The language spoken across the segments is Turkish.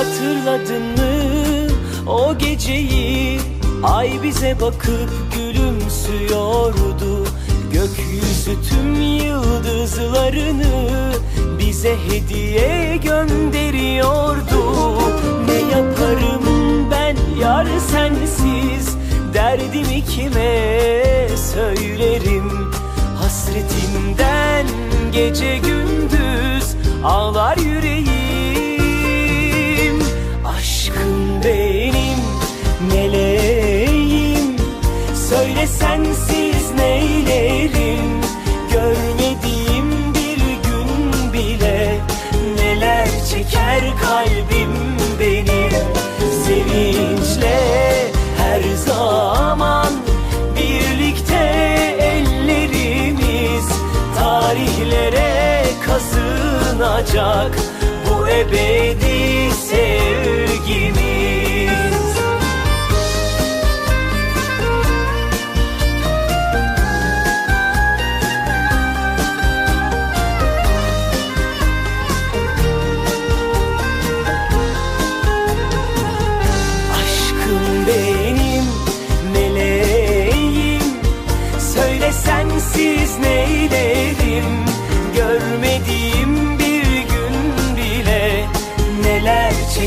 Hatırladın mı? O geceyi Ay bize bakıp gülümsüyordu. Gökyüzü tüm yıldızlarını Bize hediye gönderiyordu. Ne yaparım ben yar sensiz? Derdimi kime söylerim? Hasretimden gece gündüz Ağlar çeker kalbim benim Sevinçle her zaman Birlikte ellerimiz Tarihlere kazınacak. Bu ebedi sevgimiz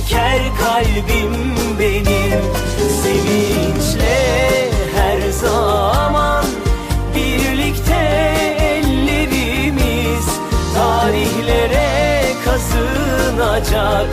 çeker kalbim benim. Sevinçle her zaman Birlikte ellerimiz Tarihlere kazınacak